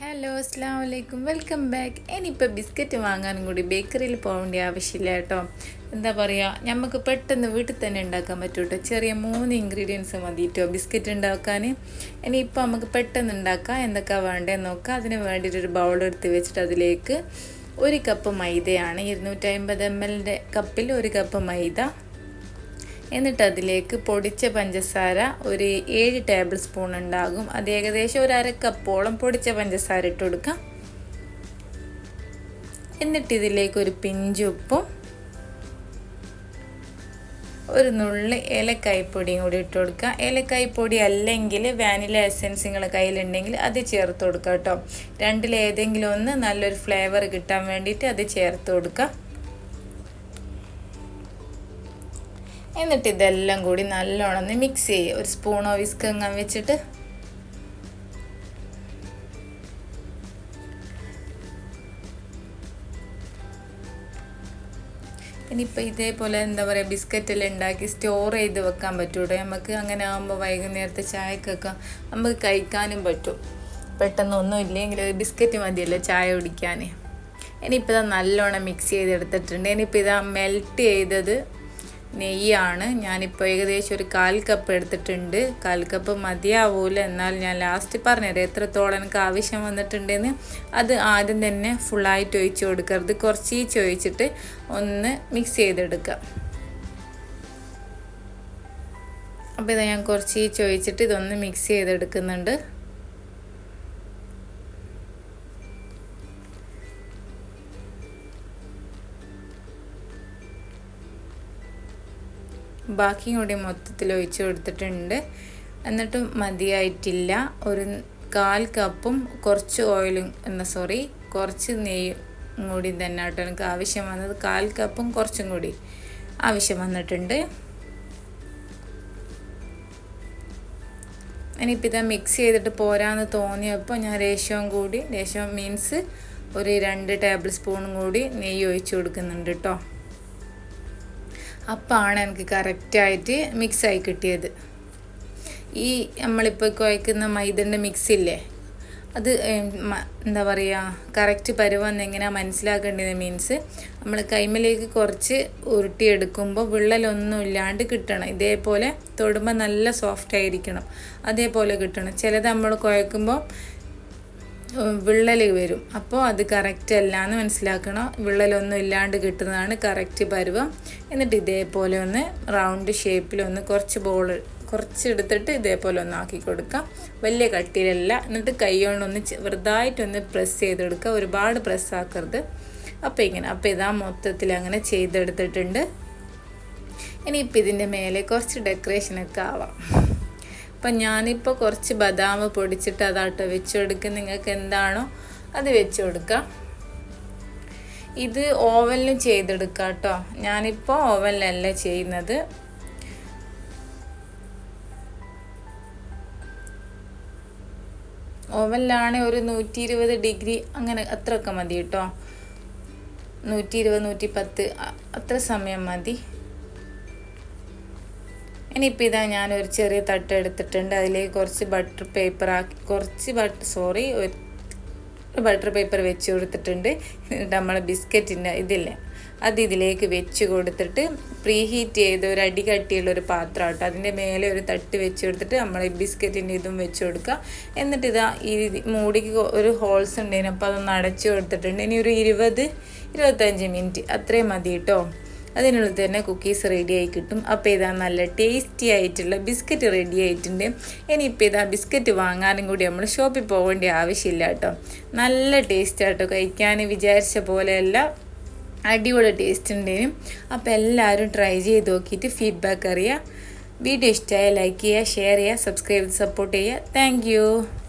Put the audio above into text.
Hello അസ്സാം വലൈക്കും welcome back ഇനിയിപ്പോൾ ബിസ്ക്കറ്റ് വാങ്ങാനും കൂടി ബേക്കറിയിൽ പോകേണ്ട ആവശ്യമില്ല കേട്ടോ. എന്താ പറയുക നമുക്ക് പെട്ടെന്ന് വീട്ടിൽ തന്നെ ഉണ്ടാക്കാൻ പറ്റും കേട്ടോ ചെറിയ മൂന്ന് ഇൻഗ്രീഡിയൻസ് മതി കേട്ടോ ബിസ്ക്കറ്റ് ഉണ്ടാക്കാൻ ഇനിയിപ്പോൾ നമുക്ക് പെട്ടെന്ന് ഉണ്ടാക്കാം. എന്തൊക്കെയാണ് വേണ്ടതെന്ന് നോക്കാം. അതിന് വേണ്ടിയിട്ടൊരു ബൗൾ എടുത്ത് വെച്ചിട്ട് അതിലേക്ക് ഒരു കപ്പ് മൈദയാണ്. ഇരുന്നൂറ്റമ്പത് എം എല്ലിന്റെ കപ്പിൽ ഒരു കപ്പ് മൈദ. എന്നിട്ട് അതിലേക്ക് പൊടിച്ച പഞ്ചസാര ഒരു ഏഴ് ടേബിൾ സ്പൂൺ ഉണ്ടാകും. അത് ഏകദേശം ഒരു അര കപ്പോളം പൊടിച്ച പഞ്ചസാര ഇട്ട് കൊടുക്കാം. എന്നിട്ട് ഇതിലേക്ക് ഒരു പിഞ്ചുപ്പും ഒരു നുള്ളി ഏലക്കായ്പൊടിയും കൂടി ഇട്ട് കൊടുക്കുക ഏലക്കായ്പൊടി അല്ലെങ്കിൽ വാനില എസൻസ് നിങ്ങളുടെ കയ്യിലുണ്ടെങ്കിൽ അത് ചേർത്ത് കൊടുക്കുക കേട്ടോ. രണ്ടിലേതെങ്കിലും ഒന്ന് നല്ലൊരു ഫ്ലേവർ കിട്ടാൻ വേണ്ടിയിട്ട് അത് ചേർത്ത് കൊടുക്കുക എന്നിട്ട് ഇതെല്ലാം കൂടി നല്ലോണം മിക്സ് ചെയ്യുക ഒരു സ്പൂണോ വിസ്ക് എങ്ങാൻ വെച്ചിട്ട്. ഇനിയിപ്പോൾ ഇതേപോലെ എന്താ പറയുക ബിസ്ക്കറ്റെല്ലാം ഉണ്ടാക്കി സ്റ്റോർ ചെയ്ത് വെക്കാൻ പറ്റൂട്ടോ? നമുക്ക് അങ്ങനെ ആകുമ്പോൾ വൈകുന്നേരത്തെ ചായക്കൊക്കെ നമുക്ക് കഴിക്കാനും പറ്റും. പെട്ടെന്ന് ഒന്നും ഇല്ലെങ്കിൽ ബിസ്ക്കറ്റ് മതിയല്ലോ ചായ കുടിക്കാൻ ഇനിയിപ്പോൾ ഇതാ നല്ലോണം മിക്സ് ചെയ്തെടുത്തിട്ടുണ്ട്. ഇനിയിപ്പോൾ ഇതാ മെൽറ്റ് ചെയ്തത് നെയ്യാണ്. ഞാനിപ്പോൾ ഏകദേശം ഒരു കാൽ കപ്പ് എടുത്തിട്ടുണ്ട്. കാൽ കപ്പ് മതിയാവൂല. എന്നാൽ ഞാൻ ലാസ്റ്റ് പറഞ്ഞുതരാം എത്രത്തോളം എനിക്ക് ആവശ്യം വന്നിട്ടുണ്ടെന്ന് അത് ആദ്യം തന്നെ ഫുള്ളായിട്ട് ഒഴിച്ച് കൊടുക്കരുത് കുറച്ച് ഈ ചോദിച്ചിട്ട് ഒന്ന് മിക്സ് ചെയ്തെടുക്കാം അപ്പോൾ ഇത് ഞാൻ കുറച്ച് ഈ ചോദിച്ചിട്ട് ഇതൊന്ന് മിക്സ് ചെയ്തെടുക്കുന്നുണ്ട്. ബാക്കിയും കൂടി മൊത്തത്തിൽ ഒഴിച്ചു കൊടുത്തിട്ടുണ്ട്. എന്നിട്ടും മതിയായിട്ടില്ല. ഒരു കാൽ കപ്പും കുറച്ച് ഓയിലും എന്ന സോറി കുറച്ച് നെയ്യും കൂടി തന്നെ കേട്ടോ എനിക്ക് ആവശ്യം വന്നത്. കാൽ കപ്പും കുറച്ചും കൂടി ആവശ്യം വന്നിട്ടുണ്ട്. ഇനിയിപ്പോൾ ഇതാ മിക്സ് ചെയ്തിട്ട് പോരാന്ന് തോന്നിയപ്പോൾ ഞാൻ രേഷ്യവും കൂടി രേഷ്യം മീൻസ് ഒരു രണ്ട് ടേബിൾ സ്പൂണും കൂടി നെയ്യ് ഒഴിച്ചു കൊടുക്കുന്നുണ്ട് കേട്ടോ അപ്പാണ് എനിക്ക് കറക്റ്റായിട്ട് മിക്സായി കിട്ടിയത്. ഈ നമ്മളിപ്പോൾ കുഴക്കുന്ന മൈദന്റെ മിക്സില്ലേ? അത് എന്താ പറയുക കറക്റ്റ് പരുവെന്ന് എങ്ങനെയാ മനസ്സിലാക്കേണ്ടത് മീൻസ് നമ്മൾ കൈമലേക്ക് കുറച്ച് ഉരുട്ടിയെടുക്കുമ്പോൾ വിള്ളലൊന്നും ഇല്ലാണ്ട് കിട്ടണം. ഇതേപോലെ തൊടുമ്പോൾ നല്ല സോഫ്റ്റ് ആയിരിക്കണം അതേപോലെ കിട്ടണം. ചിലത് നമ്മൾ കുഴക്കുമ്പോൾ വിള്ളൽ വരും. അപ്പോൾ അത് കറക്റ്റ് അല്ല എന്ന് മനസ്സിലാക്കണം. വിള്ളലൊന്നും ഇല്ലാണ്ട് കിട്ടുന്നതാണ് കറക്റ്റ് പരുവം. എന്നിട്ട് ഇതേപോലെ ഒന്ന് റൗണ്ട് ഷേപ്പിൽ ഒന്ന് കുറച്ച് ബോൾ കുറച്ച് എടുത്തിട്ട് ഇതേപോലെ ഒന്ന് ആക്കി കൊടുക്കാം. വലിയ കട്ടിയിലല്ല. എന്നിട്ട് കൈ കൊണ്ടൊന്ന് ചെറുതായിട്ടൊന്ന് പ്രസ് ചെയ്തെടുക്കുക. ഒരുപാട് പ്രസ് ആക്കരുത്. അപ്പോൾ ഇങ്ങനെ അപ്പോൾ ഇതാ മൊത്തത്തിൽ അങ്ങനെ ചെയ്തെടുത്തിട്ടുണ്ട്. ഇനിയിപ്പോൾ ഇതിന്റെ മേലെ കുറച്ച് ഡെക്കറേഷനൊക്കെ ആവാം. അപ്പം ഞാനിപ്പോൾ കുറച്ച് ബദാം പൊടിച്ചിട്ട് അതാട്ടോ വെച്ച് കൊടുക്കുക നിങ്ങൾക്ക് എന്താണോ അത് വെച്ച് കൊടുക്കാം ഇത് ഓവനിലും ചെയ്തെടുക്കാം കേട്ടോ ഞാനിപ്പോൾ ഓവനിലല്ല ചെയ്യുന്നത്. ഓവനിലാണ് ഒരു നൂറ്റി ഇരുപത് ഡിഗ്രി അങ്ങനെ അത്രയൊക്കെ മതി കേട്ടോ നൂറ്റി ഇരുപത് നൂറ്റി പത്ത് അത്ര സമയം മതി. ഇനിയിപ്പോൾ ഇതാ ഞാനൊരു ചെറിയ തട്ട് എടുത്തിട്ടുണ്ട്. അതിലേക്ക് കുറച്ച് ബട്ടർ പേപ്പർ ആക്കി കുറച്ച് ബട്ടർ സോറി ഒരു ബട്ടർ പേപ്പർ വെച്ച് കൊടുത്തിട്ടുണ്ട്. എന്നിട്ട് നമ്മൾ ബിസ്ക്കറ്റിന്റെ ഇതില്ലേ? അത് ഇതിലേക്ക് വെച്ച് കൊടുത്തിട്ട് പ്രീ ഹീറ്റ് ചെയ്ത് ഒരു അടി കട്ടിയുള്ള ഒരു പാത്രം ആട്ടോ. അതിന്റെ മേലെ ഒരു തട്ട് വെച്ച് കൊടുത്തിട്ട് നമ്മൾ ഈ ബിസ്ക്കറ്റിന്റെ ഇതും വെച്ച് കൊടുക്കുക. എന്നിട്ട് ഇതാ ഈ മൂടിക്ക് ഒരു ഹോൾസ് ഉണ്ടായിരുന്നു അപ്പോൾ അതൊന്ന് അടച്ചു കൊടുത്തിട്ടുണ്ട്. ഇനി ഒരു ഇരുപത് ഇരുപത്തഞ്ച് മിനിറ്റ് അത്രയും മതി കേട്ടോ. അതിനുള്ളിൽ തന്നെ കുക്കീസ് റെഡിയായി കിട്ടും. അപ്പോൾ ഇതാ നല്ല ടേസ്റ്റി ആയിട്ടുള്ള ബിസ്ക്കറ്റ് റെഡി ആയിട്ടുണ്ട്. ഇനിയിപ്പോൾ ഇതാ ബിസ്ക്കറ്റ് വാങ്ങാനും കൂടി നമ്മൾ ഷോപ്പിൽ പോകേണ്ട ആവശ്യമില്ല കേട്ടോ. നല്ല ടേസ്റ്റ് ആട്ടോ കഴിക്കാൻ വിചാരിച്ച പോലെയല്ല. അടിപൊളി ടേസ്റ്റ് ഉണ്ടേനും. അപ്പോൾ എല്ലാവരും ട്രൈ ചെയ്ത് നോക്കിയിട്ട് ഫീഡ്ബാക്ക് അറിയുക വീഡിയോ ഇഷ്ടമായ ലൈക്ക് ചെയ്യുക ഷെയർ ചെയ്യുക സബ്സ്ക്രൈബ് സപ്പോർട്ട് ചെയ്യുക. താങ്ക്